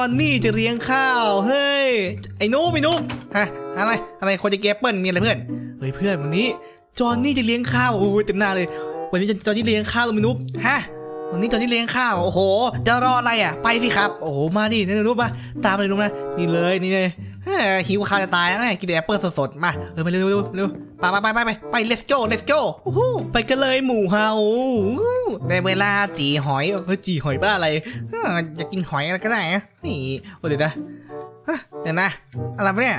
อห์นนี่จะเลี้ยงข้าว เฮ้ย ไอ้นุ๊กไอ้นุ๊กฮะ อะไร อะไรคนจะเก็บเปิ้ลมีอะไรเพื่อน เฮ้ยเพื่อนวันนี้ จอห์นนี่จะเลี้ยงข้าวโอ้ยเต็มหน้าเลย วันนี้จอห์นนี่เลี้ยงข้าวเลยมินุ๊กฮะวันนี้จอห์นนี่เลี้ยงข้าว โอ้โห จะรออะไรอะ ไปสิครับ โอ้โห มาดินี่นุ๊กมา ตามมาเลยนุ๊กนะ นี่เลย นี่เลย เฮ้ยหิวข้าวจะตายแล้วแม่กินแอปเปิ้ลสดๆ มาเออไปเร็วเร็วเร็วไปไปไปไปไปไป let's go let's go โอ้โหไปกันเลยหมู่เฮาอู้ได้เวลาจีหอยเฮ้ยจีหอยบ้าอะไรเอออยากกินหอยอะไรก็ได้นะนี่โอ้เดี๋ยวนะเดี๋ยวนะอะไรเนี่ย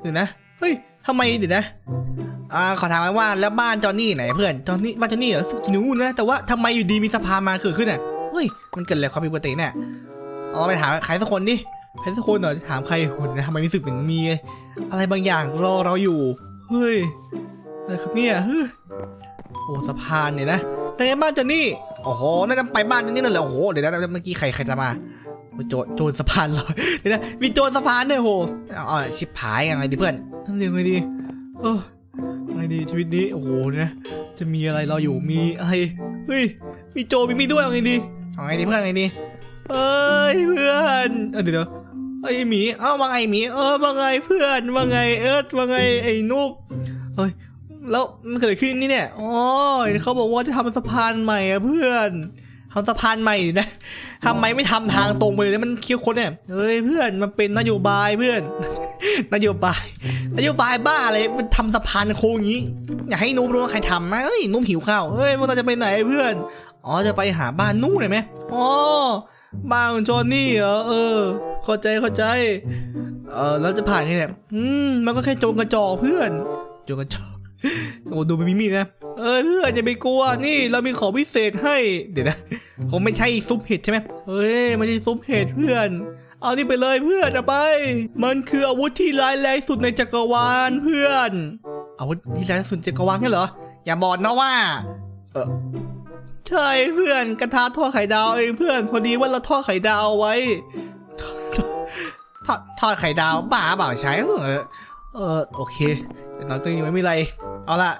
เดี๋ยวนะเฮ้ยทำไมเดี๋ยวนะอ่าขอถามว่าแล้วบ้านจอหนนี่ไหนเพื่อนจอหนนี่บ้านจอหนนี่เหรอสึกหนูนะแต่ว่าทำไมอยู่ดีมีสะพานมาเกิดขึ้นอะเฮ้ยมันเกิดอะไรความผิดปกติเนี่ยเอาไปถามใครสักคนดิ ใครสักคนเหรอจะถามใครคนนะทำไมรู้สึกเหมือนมี อะไรบางอย่างรอเราอยู่ เฮ้ยอะไรครับเนี่ยเฮ้ยโอ้สะพานเนี่ยนะแต่ไงบ้านจอห์นนี่โอ้โหน่าจะไปบ้านจนนี่นั่นแหละโอ้โหเดี๋ยวนะเมื่อกี้ใครใครจะมาโจรโจรสะพานลอยเดี๋ยวนะมีโจรสะพานด้วยโหอาเอชิบหายยังไงดีเพื่อนทำยังไงดีเออยังไงดีชีวิตนี้โอ้โหนะจะมีอะไรเราอยู่มีอะไรเฮ้ยมีโจมีมีด้วยยังไงดีเอาไงดีเพื่อนยังไงดีเอ้ยเพื่อนเดี๋ยวเดี๋ยว ไอหมีเอ้าว่าไงหมีเออว่าไงเพื่อนว่าไงเอิร์ธว่าไงไอ้นุ๊กเฮ้ยแล้วมันเกิดขึ้นนี่เนี่ยอ๋อเขาบอกว่าจะทำสะพานใหม่อะเพื่อนทำสะพานใหม่นะทำไมไม่ทำทางตรงไปเลยมันเคี้ยวคนเนี่ยเฮ้ยเพื่อนมันเป็นนโยบายเพื่อน นโยบาย นโยบายบ้าอะไรมันทำสะพานโค้งอย่างนี้ อยากให้นุ่มรู้ว่าใครทำไหมเฮ้ยนุ่มหิวข้าวเฮ้ยพวกเราจะไปไหนเพื่อนอ๋อจะไปหาบ้านนุ่มเลยไหมอ๋อบ้านของจอห์นนี่เหรอเออ เข้าใจเข้าใจ เออแล้วจะผ่านนี่แหละอืมมันก็แค่โจงกระจอกเพื่อนโจงกระจอกโอ้ดูไม่มีมีดนะ เอ้ยเพื่อนอย่าไปกลัว นี่เรามีของพิเศษให้ เดี๋ยวนะคงไม่ใช่ซุปเห็ดใช่ไหมเฮ้ยไม่ใช่ซุปเห็ดเพื่อน เอานี่ไปเลยเพื่อนเอาไป มันคืออาวุธที่ร้ายแรงสุดในจักรวาลเพื่อน อาวุธที่ร้ายแรงสุดในจักรวาลงั้นเหรอ อย่าบอกนะว่า เออใช่เพื่อนกระทะทอดไข่ดาวเองเพื่อน พอดีว่าเราทอดไข่ดาวเอาไว้ ทอดทอดไข่ดาวบ้าเปล่าใช้เออเออโอเคแต่นอยก็ยังไม่มีอะไร เอาล่ะ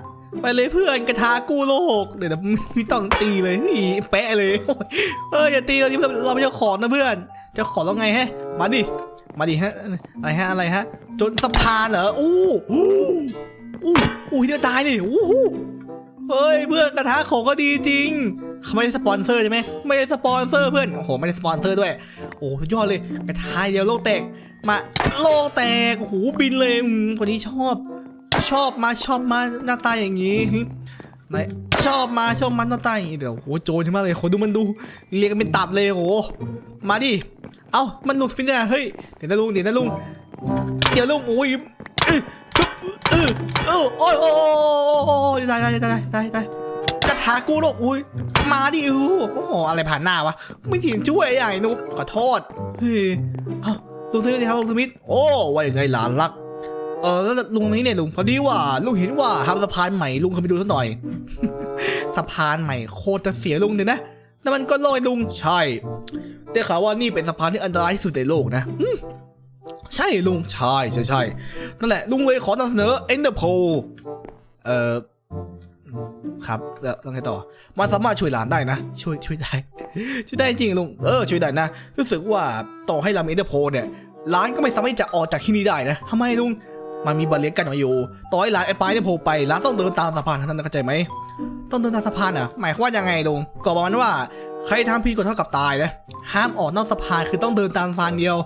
ไปเลยเพื่อนกระทากู้โลก เดี๋ยวไม่ต้องตีเลยเฮ้ยแปะเลยโอ้ยเอออย่าตีเราเราไม่เจ้าของนะเพื่อนจ้าของแล้วไงฮะ มาดิ มาดิฮะ อะไรฮะ อะไรฮะ จนสะพานเหรอ อู้อู้อู้อู้เดี๋ยวตายเลยอู้หูเฮ้ยเพื่อนกระทะของก็ดีจริง เขาไม่ได้สปอนเซอร์ใช่ไหมไม่ได้สปอนเซอร์เพื่อน โอ้โห ไม่ได้สปอนเซอร์ด้วย โอ้ยอดเลย กระทายเดียวโลกแตก มาโลกแตก โอ้โห บินเลยคนนี้ชอบ ชอบมาชอบมาหน้าตาอย่างนี้ไหนชอบมาชอบมาหน้าตาอย่างนี้เดี๋ยวโหโจรใช่ไหมเลยโหดูมันดูเรียกกันเป็นตับเลยโหมาดิเอ้ามันหลุดฟินเนี่ยเฮ้ยเดี๋ยวนะลุงเดี๋ยวนะลุงเดี๋ยวลุงโอ้ยเออเออเออโอ้ยโอ้ยโอ้ยโอ้ยได้ได้ได้ได้ได้กระทากูโลกอุ้ยมาดิโอ้โหอะไรผ่านหน้าวะไม่ถินช่วยใหญ่นุ๊กขอโทษเฮ้ยลุงสมิธครับลุงสมิธโอ้ว่ายังไงหลานรักเออแล้วลุงนี้เนี่ยลุงพอดีว่าลุงเห็นว่าทำสะพานใหม่ลุงเคยไปดูสักหน่อย สะพานใหม่โคตรจะเสียลุงเลยนะแล้วมันก็ลอยลุงใช่ได้ข่าวว่านี่เป็นสะพานที่อันตรายที่สุดในโลกนะใช่ลุงใช่ใช่ใช่นั่นแหละลุงเลยขอนำเสนอ Ender p o เอ่อ ครับแล้วแล้วไงต่อ มันสามารถช่วยหลานได้นะ ช่วยช่วยได้ ช่วยได้จริงลุง เออ ช่วยได้นะ รู้สึกว่าต่อให้เรามี Ender p o เนี่ยร้านก็ไม่สามารถจะออกจากที่นี่ได้นะทำไมลุง มันมีบาเรียกันมาอยู่ ต่อให้ร้านไอ้ปลายเนี่ยโผล่ไปร้านต้องเดินตามสะพานท่านเข้าใจไหม ต้องเดินตามสะพานอะ หมายความว่ายังไงลุง ก็ประมาณว่าใครทำผิดกฎเท่ากับตายนะ ห้ามออกนอกสะพานคือต้องเดินตามสะพานเดียว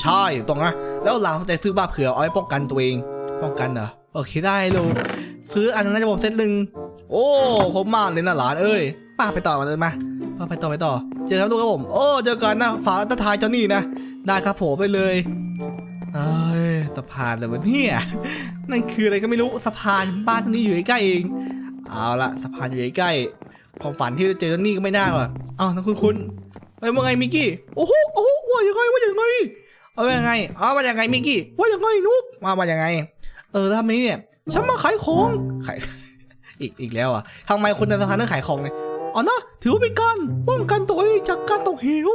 ใช่ต้องนะ แล้วเราจะซื้อบ้าเผื่อเอาไว้ป้องกันตัวเอง ป้องกันเหรอ โอเคได้ลุงซื้ออันนั้นจะผมเซตหนึ่ง โอ้ผมมากเลยนะหลานเอ้ยป้าไปต่อมาเลยมาป้าไปต่อไปต่อ เจอครับลูกครับผม โอ้เจอกันนะฝากรัตทายเจ้านี่นะได้ครับผมไปเลยเอ้ยสะพานเลยวะเนี่ยนั่นคืออะไรก็ไม่รู้สะพานบ้านท่านนี้อยู่ใกล้เอง เอาละสะพานอยู่ใกล้ความฝันที่จะเจอท่านนี่ก็ไม่น่าหรอกเอ้านั่นคุณคุณเอ้ยว่าไงมิกกี้โอ้โหโอ้โหว่ายังไงว่ายังไงเอาว่ายังไงเอาว่ายังไงมิกกี้ว่ายังไงนุ๊กมาว่ายังไง เออทำไมเนี่ยฉันมาขายของขาย อีกอีกแล้วอะทำไมคนในสะพานต้องขายของเนี่ยอ๋อนะถือว่าเป็นการป้องกันตัวเองจากการตกเหว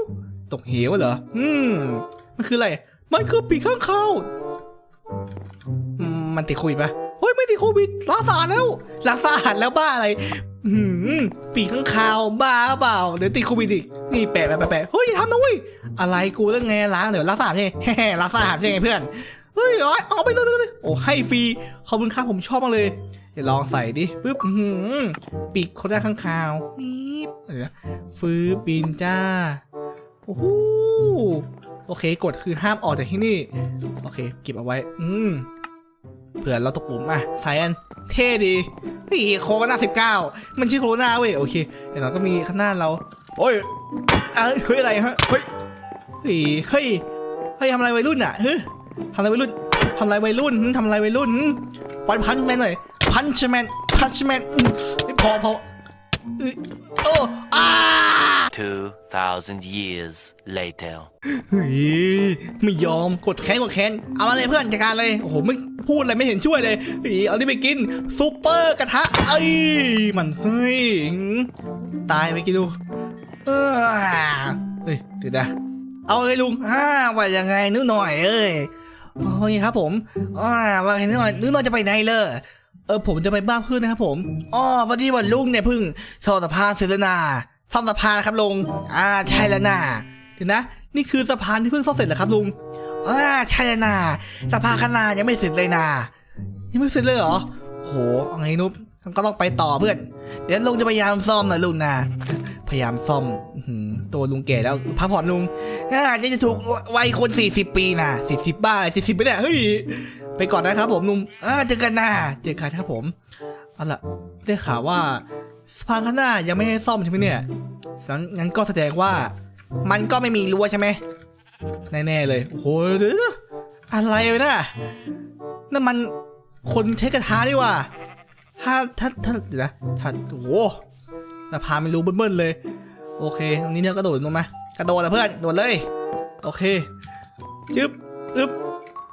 ตกเหวเหรออืมมันคืออะไร มันคือปีกข้างคาอืมมันติดโควิดปะเฮ้ยไม่ติดโควิดรักษาแล้วรักษาแล้วบ้าอะไรหืมปีกข้างคาวบ้าเปล่าเดี๋ยวติดโควิดอีกนี่แปะแปะแปะเฮ้ยทำนะเว้ยอะไรกูเรื่องไงล้างเดี๋ยวล้างสะอาใช่ไงแฮ่ๆล้างสะอาใช่ไงเพื่อน เฮ้ยเอาเอาไปเลยไปเลยโอ้ให้ฟรีขอบคุณครับผมชอบมากเลยเดี๋ยวลองใส่ดิปึ๊บปีกคนแรกข้างคาวนี่เออฟื้นปีนจ้าโอ้โหโอเคกดคือห้ามออกจากที่นี่ โอเค เก็บเอาไว้ อืมเผื่อเราตกหลุมอะใส่อันเท่ดีเฮ้ยโคโรนาสิบเก้ามันชื่อโคโรนาเว้ยโอเคเดี๋ยวเราก็มีข้างหน้าเรา โอ้ยเอ้ยเฮ้ยอะไรฮะเฮ้ยเฮ้ยเฮ้ยเฮ้ยทำอะไรวัยรุ่นอะเฮ้ย ทำอะไรวัยรุ่นทำอะไรวัยรุ่นหึทำอะไรวัยรุ่นหึปล่อยพันช์แมนหน่อยพันช์แมนพันช์แมนไม่พอพอเอ้ยโอ้อ้า2,000 years later. เฮ้ยไม่ยอมกดแค้นกดแค้นเอามาเลยเพื่อนจัดการเลยโอ้โหไม่พูดอะไรไม่เห็นช่วยเลยเฮ้ยเอาที่ไปกินซูเปอร์กระทะเอ้ยมันเซ้ยหืมตายไปกินดูเออเฮ้ยเดี๋ยวนะเอาเลยลุงอ่าว่ายังไงนึกหน่อยเอ้ย โอ้ยครับผมอ่าว่าไงนึกหน่อยนึกหน่อยจะไปไหนเลยเออผมจะไปบ้านเพื่อนนะครับผมอ๋อวันนี้วันลุงเนี่ยเพึ่งสอบสะพานเสร็จแล้วนาซ่อมสะพานครับลุง อ่าใช่แล้วนะเดี๋ยวนะ นี่คือสะพานที่เพิ่งซ่อมเสร็จเหรอครับลุง อ่าใช่แล้วนะสะพานข้างหน้ายังไม่เสร็จเลยนะยังไม่เสร็จเลยเหรอ โหเอาไงนุ๊บก็ต้องไปต่อเพื่อน เดี๋ยวลุงจะพยายามซ่อมนะลุงนะ ยายามซ่อมอื้อหือตัวลุงแก่แล้วพักผ่อนลุงอ่าจะจะถูกวัยคน 40 ปีนะ40 บ้าเจ็ดสิบไปเนี่ยเฮ้ยไปก่อนนะครับผมลุงอ่าเจอกันนะเจอกันครับผมเอาล่ะได้ข่าวว่าสะพานข้างหน้ายังไม่ให้ซ่อมใช่ไหมเนี่ยงั้นงั้นก็แสดงว่า มันก็ไม่มีรั้วใช่ไหมแน่ๆเลยโอ้โหเดี๋ยวๆอะไรเลยนะนั่นมันคนใช้กระทะนี่หว่าถ้าถ้าถ้าเดี๋ยวนะถ้าโอ้ โหสะพาไม่รู้เบิ้ลๆเลย โอเคตรงนี้เนี่ยกระโดดลงมากระโดดนะเพื่อนโดดเลย โอเคจึ๊บอึ๊บ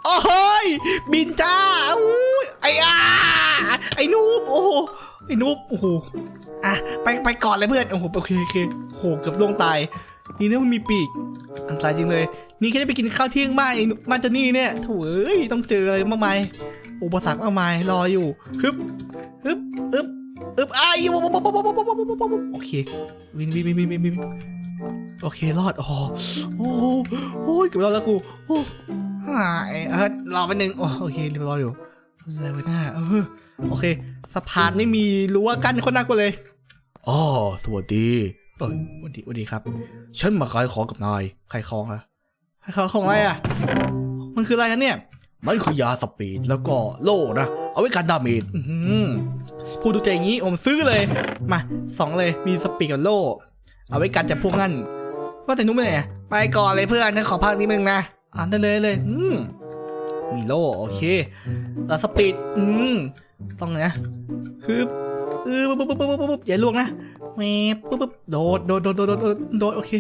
โอ้โหยบินจ้าอุ้ยไอ้อาไอ้นูบโอ้โหไอ้นูบโอ้โหอะไปไปก่อนเลยเพื่อนโอ้โหโอเคโอเคโอ้โหเกือบล่วงตายนี่เนี่ยมันมีปีก อันตรายจริงเลย นี่แค่ได้ไปกินข้าวเที่ยงบ้าไอ้มาจะนี่เนี่ยถ่เอ้ยต้องเจออะไรมากมายอุปสรรคมากมายรออยู่ฮึบอึบอึบ อึบอ้ายโอเค วิ่งวิ่งวิ่งวิ่งวิ่งโอเค รอด โอ้โหโอ้ยเกือบรอดแล้วกูโอ้หายเออรอไปหนึ่งโอเคเรียบร้อยอยู่เลยไปหน้าโอเค สะพานไม่มีรั้วกั้นคนน่ากลัวเลยอ๋อสวัสดีเออวัสดีสวัสดีครับ ฉันมาขายของกับนายขายของอขายของของอะไรอะ มันคืออะไรเนี่ย มันคือยาสปีดแล้วก็โล่นะ เอาไว้กันดาเมจพูดดูใจอย่างนี้ผมซื้อเลย มาสองเลยมีสปีดกับโล่ เอาไว้กันจากพวกนั่นว่าแต่นุ่มไปไหนไปก่อนเลยเพื่อนฉันขอพักนิดนึงนะอ่านได้เลยเลยอืมมีโล่โอเคแล้วสปีดอืมต้องนะฮึบเออปุ๊บปุ๊บปุ๊บปุ๊บปุ๊บอย่าลวงนะแมบปุ๊บปุ๊บโดดโดดโดดโดดโดดโดดโอเค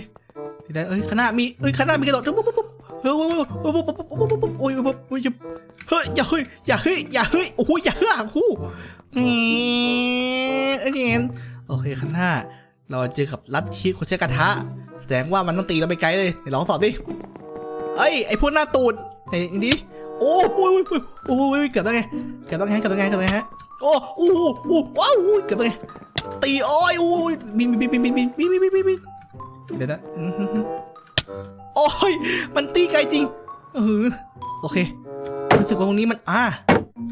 เดี๋ยวเอ้ยข้างหน้ามีเอ้ยข้างหน้ามีกระโดดปุ๊บปุ๊บปุ๊บ เฮ้ยปุ๊บปุ๊บปุ๊บปุ๊บปุ๊บปุ๊บโอ้ยปุ๊บโอ้ยเฮ้ยอย่าเฮ้ยอย่าเฮ้ยอย่าเฮ้ยโอ้โหอย่าเฮ้ยโอ้โหเอ้ยโอเคข้างหน้า เราเจอกับลัทธิคนใช้กระทะ แสดงว่ามันต้องตีเราไปไกลเลยไหนลองสอบดิเอ้ยไอพวกหน้าตูดไหนดิโอ้โหโอ้โหเกือบได้ไงเกือบได้ไงเกือบได้ไงเกือบได้ไงฮะโอ้โหโอ้โหว้าวเกือบได้ไงตีอ้อยโอ้ยบินบินบินบินบินบินบินบินบินเดี๋ยวนะ โอ้ย มันตีไกลจริงเออโอเค รู้สึกว่าตรงนี้มัน อ่า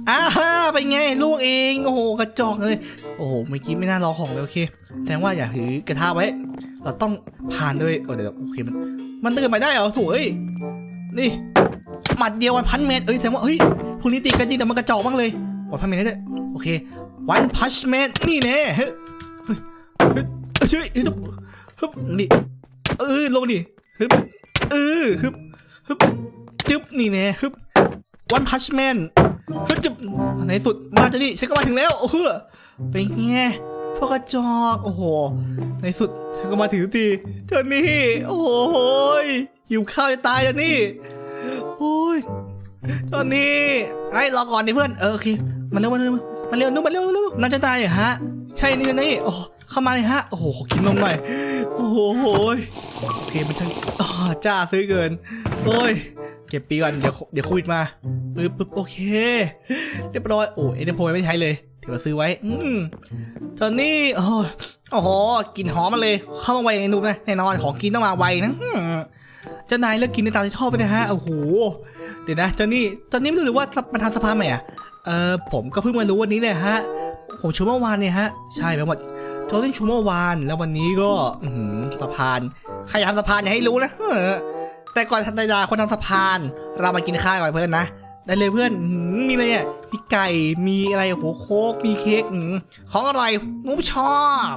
อ่าฮะเป็นไงลูกเอง โอ้โห กระจอกเลย โอ้โห เมื่อกี้ไม่น่ารอของเลยโอเค แสดงว่าอย่าถือกระทะไว้ เราต้องผ่านด้วย โอ้เดี๋ยวโอเค มัน มันเดินไปได้เหรอโถ่เอ้ยนี่หมัดเดียววันพันเมตรเอ้ยแสดงว่า เฮ้ยพวกนี้ตีกันจริงแต่มันกระจอกบ้างเลยวันพันเมตรได้โอเค วันพัชเมตรนี่แน่เฮ้ยเฮ้ยเฮ้ยเฮ้ยเฮ้ยนี่เออลงดิฮึบ เออฮึบฮึบจึ๊บนี่แน่ฮึบวันพัชแมนฮึบจึ๊บในสุดมาจะนี่ฉันก็มาถึงแล้วโอ้โหเป็นไงพวกกระจอกโอ้โห ในสุดฉันก็มาถึงสักทีเจอนี่ โอ้โหยหิวข้าวจะตายจอนนี่โอ้ยจอนนี่ไอ้รอก่อนดิเพื่อนเออโอเคมาเร็วมาเร็วมาเร็วนุ่มมาเร็วมาเร็วน่าจะตายเหรอฮะ ใช่นี่นี่โอ้เข้ามาเลยฮะโอ้โหกินนมหน่อย โอ้โหโอเคมันช่างจ้าซื้อเกิน โอ้ย เก็บปีก่อน เดี๋ยวเดี๋ยวโควิดมาปึ๊บปึ๊บโอเค เรียบร้อย โอ้เอ็นโพไม่ใช้เลยทีเดี๋ยวซื้อไว้ อืมจอนนี่โอ้โหโอ้โหกลิ่นหอมมาเลย เข้ามาไวในนุ่มนะแน่นอนของกินต้องมาไวนะเจ้านายเลือกกินในตามที่ชอบไปนะฮะ โอ้โห เดี๋ยวนะจอนนี่จอนนี่ไม่รู้หรือว่ามันทำสะพาใหม่อะเออผมก็เพิ่งมารู้วันนี้เลยฮะ ผมชูเมื่อวานเนี่ยฮะ ใช่ไปหมด โจเล่นชูเมื่อวาน แล้ววันนี้ก็สะพานใครทำสะพานอย่าให้รู้นะแต่ก่อนทันดาคนทำสะพาน เรามากินข้าวก่อนเพื่อนนะได้เลยเพื่อนมีอะไรอะมีไก่มีอะไรโหโคกมีเค้กอื้อหือของอร่อยมุกชอบ